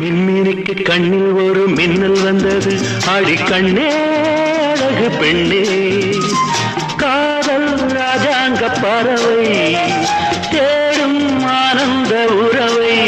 மின்மினிக்கு கண்ணில் ஒரு மின்னல் வந்தது. அடி கண்ணே அழகு பெண்ணே. காதல் ராஜாங்க பறவை தேடும் ஆனந்த உறவை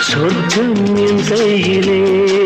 சொர்க்கம் என் கையிலே.